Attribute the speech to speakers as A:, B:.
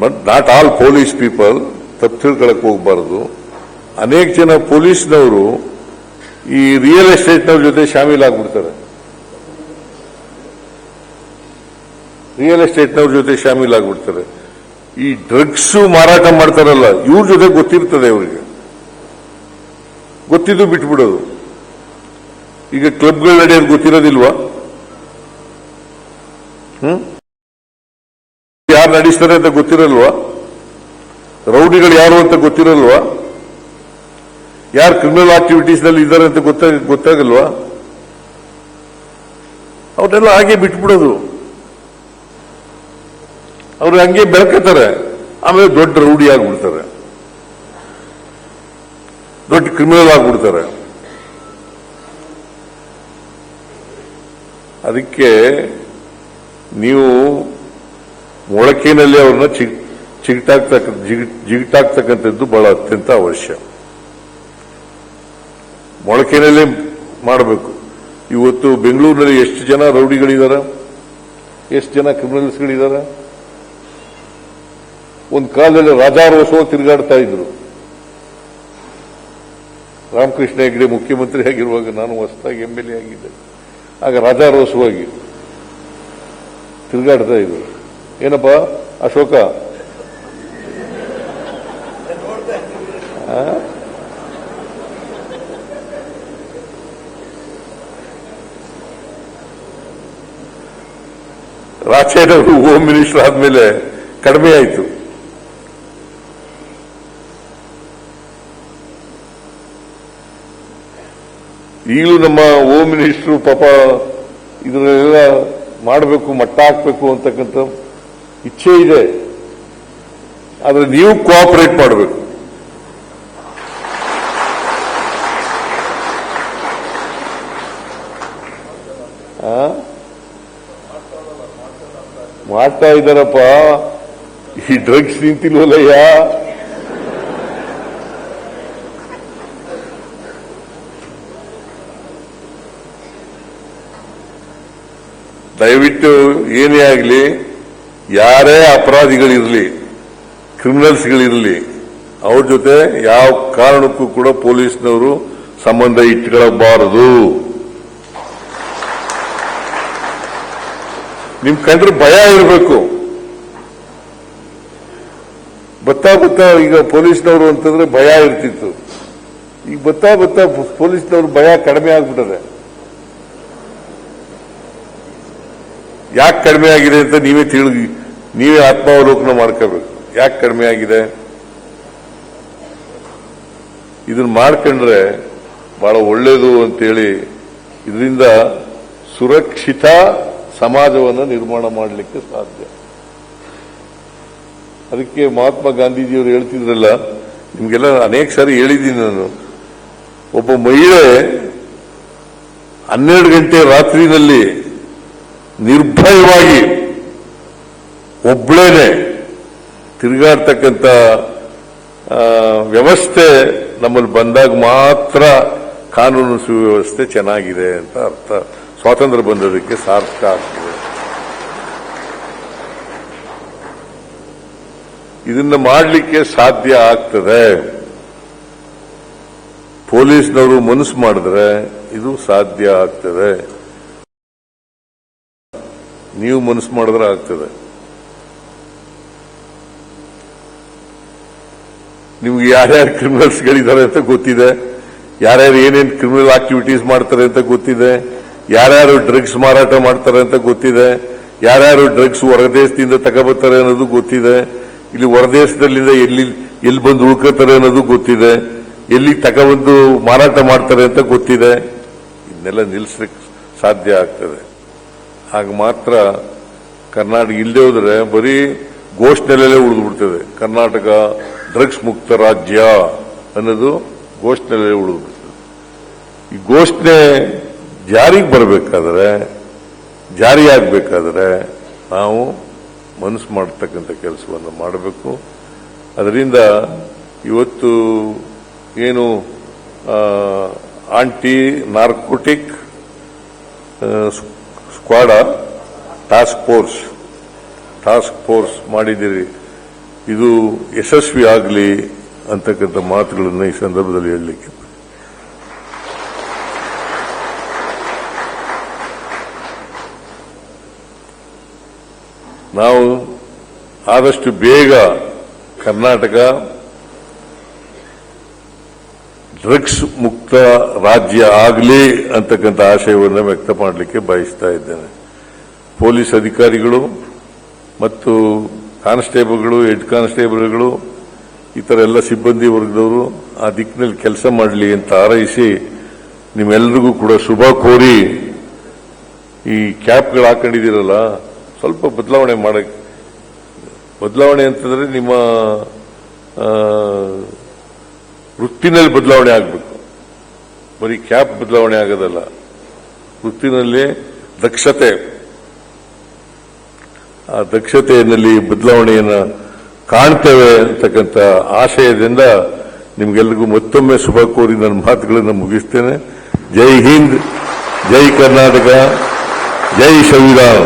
A: But not all police people ತಪ್ಪು ತಿಳ್ಕೊಳಕ್ ಹೋಗ್ಬಾರ್ದು. ಅನೇಕ ಜನ ಪೊಲೀಸ್ನವರು ಈ ರಿಯಲ್ ಎಸ್ಟೇಟ್ನವ್ರ ಜೊತೆ ಶಾಮೀಲಾಗ್ಬಿಡ್ತಾರೆ. ರಿಯಲ್ ಎಸ್ಟೇಟ್ನವ್ರ ಜೊತೆ ಶಾಮೀಲಾಗ್ಬಿಡ್ತಾರೆ. ಈ ಡ್ರಗ್ಸ್ ಮಾರಾಟ ಮಾಡ್ತಾರಲ್ಲ, ಇವ್ರ ಜೊತೆ ಗೊತ್ತಿರ್ತದೆ ಅವರಿಗೆ. ಗೊತ್ತಿದ್ದು ಬಿಟ್ಬಿಡೋದು. ಈಗ ಕ್ಲಬ್ಗಳು ನಡೆಯೋದು ಗೊತ್ತಿರೋದಿಲ್ವಾ? ಹ್ಮ್? ಯಾರು ನಡೆಸ್ತಾರೆ ಅಂತ ಗೊತ್ತಿರಲ್ವಾ? ರೌಡಿಗಳು ಯಾರು ಅಂತ ಗೊತ್ತಿರಲ್ವಾ? ಯಾರು ಕ್ರಿಮಿನಲ್ ಆಕ್ಟಿವಿಟೀಸ್ನಲ್ಲಿ ಇದ್ದಾರೆ ಅಂತ ಗೊತ್ತಾಗ ಗೊತ್ತಾಗಲ್ವಾ? ಅವ್ರನ್ನೆಲ್ಲ ಹಾಗೆ ಬಿಟ್ಬಿಡೋದು. ಅವ್ರು ಹಂಗೆ ಬೆಳ್ಕತಾರೆ, ಆಮೇಲೆ ದೊಡ್ಡ ರೌಡಿ ಆಗ್ಬಿಡ್ತಾರೆ. ದೊಡ್ಡ ಕ್ರಿಮಿನಲ್ ಆಗ್ಬಿಡ್ತಾರೆ. ಅದಕ್ಕೆ ನೀವು ಮೊಳಕೆನಲ್ಲಿ ಅವ್ರನ್ನ ಚಿಗ್, ಚಿಗಟಾಗ್ತಕ್ಕ ಬಹಳ ಅತ್ಯಂತ ಅವಶ್ಯ. ಮೊಳಕೆನಲ್ಲೇ ಮಾಡಬೇಕು. ಇವತ್ತು ಬೆಂಗಳೂರಿನಲ್ಲಿ ಎಷ್ಟು ಜನ ರೌಡಿಗಳಿದ್ದಾರೆ ಎಷ್ಟು ಜನ ಕ್ರಿಮಿನಲ್ಸ್ಗಳಿದ್ದಾರೆ ಒಂದು ಕಾಲದಲ್ಲಿ ರಾಜಾರೋತ್ಸವ ತಿರುಗಾಡ್ತಾ ಇದ್ರು. ರಾಮಕೃಷ್ಣ ಹೆಗ್ಡೆ ಮುಖ್ಯಮಂತ್ರಿ ಆಗಿರುವಾಗ ನಾನು ಹೊಸದಾಗಿ ಎಂ ಎಲ್ ಎ ಆಗಿದ್ದೆ. ಆಗ ರಾಜಾರೋಸವಾಗಿ ತಿರುಗಾಡ್ತಾ ಇದ್ರು. ಏನಪ್ಪ? ಅಶೋಕ? ಆ? ರಾಜೇನವರು ಹೋಮ್ ಮಿನಿಸ್ಟರ್ ಆದ್ಮೇಲೆ ಕಡಿಮೆ ಆಯಿತು. ಈಗಲೂ ನಮ್ಮ ಹೋಮ್ ಮಿನಿಸ್ಟ್ರು ಪಾಪ ಇದನ್ನೆಲ್ಲ ಮಾಡಬೇಕು ಮಟ್ಟ ಹಾಕಬೇಕು ಅಂತಕ್ಕಂಥ ಇಚ್ಛೆ ಇದೆ. ಆದರೆ ನೀವು ಕೋಆಪರೇಟ್ ಮಾಡಬೇಕು. ಮಾಡ್ತಾ ಇದ್ದಾರಪ್ಪ. ಈ ಡ್ರಗ್ಸ್ ನಿಂತಿಲ್ವಲ್ಲಯ್ಯ? ದಯವಿಟ್ಟು ಏನೇ ಆಗಲಿ ಯಾರೇ ಅಪರಾಧಿಗಳಿರಲಿ ಕ್ರಿಮಿನಲ್ಸ್ಗಳಿರಲಿ ಅವ್ರ ಜೊತೆ ಯಾವ ಕಾರಣಕ್ಕೂ ಕೂಡ ಪೊಲೀಸ್ನವರು ಸಂಬಂಧ ಇಟ್ಕೊಳ್ಳಬಾರದು ನಿಮ್ ಕಂಡ್ರೆ ಭಯ ಇರಬೇಕು. ಬತ್ತಾ ಬತ್ತಾ ಈಗ ಪೊಲೀಸ್ನವರು ಅಂತಂದ್ರೆ ಭಯ ಇರ್ತಿತ್ತು. ಈಗ ಬತ್ತಾ ಬತ್ತಾ ಪೊಲೀಸ್ನವರು ಭಯ ಕಡಿಮೆ ಆಗ್ಬಿಟ್ಟದೆ ಯಾಕೆ ಕಡಿಮೆ ಆಗಿದೆ ಅಂತ ನೀವೇ ತಿಳಿ ನೀವೇ ಆತ್ಮಾವಲೋಕನ ಮಾಡ್ಕೋಬೇಕು. ಯಾಕೆ ಕಡಿಮೆ ಆಗಿದೆ? ಇದನ್ನ ಮಾಡ್ಕೊಂಡ್ರೆ ಬಹಳ ಒಳ್ಳೇದು ಅಂತೇಳಿ ಇದರಿಂದ ಸುರಕ್ಷಿತ ಸಮಾಜವನ್ನು ನಿರ್ಮಾಣ ಮಾಡಲಿಕ್ಕೆ ಸಾಧ್ಯ. ಅದಕ್ಕೆ ಮಹಾತ್ಮ ಗಾಂಧೀಜಿಯವರು ಹೇಳ್ತಿದ್ರಲ್ಲ, ನಿಮ್ಗೆಲ್ಲ ಅನೇಕ ಸಾರಿ ಹೇಳಿದ್ದೀನಿ ನಾನು. ಒಬ್ಬ ಮಹಿಳೆ ಹನ್ನೆರಡು ಗಂಟೆ ರಾತ್ರಿನಲ್ಲಿ ನಿರ್ಭಯವಾಗಿ ಒಬ್ಳೇನೆ ತಿರುಗಾಡ್ತಕ್ಕಂಥ ವ್ಯವಸ್ಥೆ ನಮ್ಮಲ್ಲಿ ಬಂದಾಗ ಮಾತ್ರ ಕಾನೂನು ಸುವ್ಯವಸ್ಥೆ ಚೆನ್ನಾಗಿದೆ ಅಂತ ಅರ್ಥ. ಸ್ವಾತಂತ್ರ್ಯ ಬಂದದಕ್ಕೆ ಸಾರ್ಥಕ ಆಗ್ತದೆ. ಇದನ್ನ ಮಾಡಲಿಕ್ಕೆ ಸಾಧ್ಯ ಆಗ್ತದೆ. ಪೊಲೀಸ್ನವರು ಮನಸ್ಸು ಮಾಡಿದ್ರೆ ಇದು ಸಾಧ್ಯ ಆಗ್ತದೆ. ನೀವು ಮನಸ್ಸು ಮಾಡಿದ್ರೆ ಆಗ್ತದೆ. ನಿಮ್ಗೆ ಯಾರ್ಯಾರು ಕ್ರಿಮಿನಲ್ಸ್ಗಳಿದ್ದಾರೆ ಅಂತ ಗೊತ್ತಿದೆ. ಯಾರ್ಯಾರು ಏನೇನು ಕ್ರಿಮಿನಲ್ ಆಕ್ಟಿವಿಟೀಸ್ ಮಾಡ್ತಾರೆ ಅಂತ ಗೊತ್ತಿದೆ. ಯಾರ್ಯಾರು ಡ್ರಗ್ಸ್ ಮಾರಾಟ ಮಾಡ್ತಾರೆ ಅಂತ ಗೊತ್ತಿದೆ. ಯಾರ್ಯಾರು ಡ್ರಗ್ಸ್ ಹೊರದೇಶದಿಂದ ತಗೋಬರ್ತಾರೆ ಅನ್ನೋದು ಗೊತ್ತಿದೆ. ಇಲ್ಲಿ ಹೊರದೇಶದಲ್ಲಿಂದ ಎಲ್ಲಿ ಎಲ್ಲಿ ಬಂದು ಉಳ್ಕೋತಾರೆ ಅನ್ನೋದು ಗೊತ್ತಿದೆ. ಎಲ್ಲಿ ತಗೊಬಂದು ಮಾರಾಟ ಮಾಡ್ತಾರೆ ಅಂತ ಗೊತ್ತಿದೆ. ಇದನ್ನೆಲ್ಲ ನಿಲ್ಲಿಸ್ಲಿಕ್ಕೆ ಸಾಧ್ಯ ಆಗ್ತದೆ. ಆಗ ಮಾತ್ರ ಕರ್ನಾಟಕ ಇಲ್ಲದೆ ಹೋದರೆ ಬರೀ ಘೋಷಣೆಯಲ್ಲೇ ಉಳಿದು ಬಿಡ್ತದೆ. ಕರ್ನಾಟಕ ಡ್ರಗ್ಸ್ ಮುಕ್ತ ರಾಜ್ಯ ಅನ್ನೋದು ಘೋಷಣೆಯಲ್ಲೇ ಉಳಿದು ಬಿಡ್ತದೆ. ಈ ಘೋಷಣೆ ಜಾರಿಗೆ ಬರಬೇಕಾದ್ರೆ, ಜಾರಿಯಾಗಬೇಕಾದ್ರೆ ನಾವು ಮನಸ್ಸು ಮಾಡತಕ್ಕಂಥ ಕೆಲಸವನ್ನು ಮಾಡಬೇಕು. ಅದರಿಂದ ಇವತ್ತು ಏನು anti narcotic squad task force task force ಮಾಡಿದ್ದೀರಿ. ಇದು ಯಶಸ್ವಿ ಆಗಲಿ ಅಂತಕ್ಕಂಥ ಮಾತುಗಳನ್ನು ಈ ಸಂದರ್ಭದಲ್ಲಿ ಹೇಳಲಿಕ್ಕೆ ನಾವು ಆದಷ್ಟು ಬೇಗ ಕರ್ನಾಟಕ ಡ್ರಗ್ಸ್ ಮುಕ್ತ ರಾಜ್ಯ ಆಗಲಿ ಅಂತಕ್ಕಂಥ ಆಶಯವನ್ನು ವ್ಯಕ್ತ ಮಾಡಲಿಕ್ಕೆ ಬಯಸ್ತಾ ಇದ್ದೇನೆ. ಪೊಲೀಸ್ ಅಧಿಕಾರಿಗಳು ಮತ್ತು ಕಾನ್ಸ್ಟೇಬಲ್ಗಳು, ಹೆಡ್ ಕಾನ್ಸ್ಟೇಬಲ್ಗಳು ಈ ಥರ ಎಲ್ಲ ಸಿಬ್ಬಂದಿ ವರ್ಗದವರು ಆ ದಿಕ್ಕಿನಲ್ಲಿ ಕೆಲಸ ಮಾಡಲಿ ಅಂತ ಹಾರೈಸಿ ನಿಮ್ಮೆಲ್ಲರಿಗೂ ಕೂಡ ಶುಭ ಕೋರಿ ಈ ಕ್ಯಾಪ್ಗಳು ಹಾಕೊಂಡಿದ್ದೀರಲ್ಲ, ಸ್ವಲ್ಪ ಬದಲಾವಣೆ ಮಾಡಕ್ಕೆ ಬದಲಾವಣೆ ಅಂತಂದರೆ ನಿಮ್ಮ ವೃತ್ತಿನಲ್ಲಿ ಬದಲಾವಣೆ ಆಗಬೇಕು. ಬರೀ ಕ್ಯಾಪ್ ಬದಲಾವಣೆ ಆಗೋದಲ್ಲ. ವೃತ್ತಿನಲ್ಲಿ ದಕ್ಷತೆ. ಆ ದಕ್ಷತೆಯಲ್ಲಿ ಬದಲಾವಣೆಯನ್ನು ಕಾಣ್ತೇವೆ ಅಂತಕ್ಕಂಥ ಆಶಯದಿಂದ ನಿಮಗೆಲ್ಲರಿಗೂ ಮತ್ತೊಮ್ಮೆ ಶುಭ ಕೋರಿ ನನ್ನ ಮಾತುಗಳನ್ನು ಮುಗಿಸ್ತೇನೆ. ಜೈ ಹಿಂದ್, ಜೈ ಕರ್ನಾಟಕ, ಜೈ ಸಂವಿಧಾನ.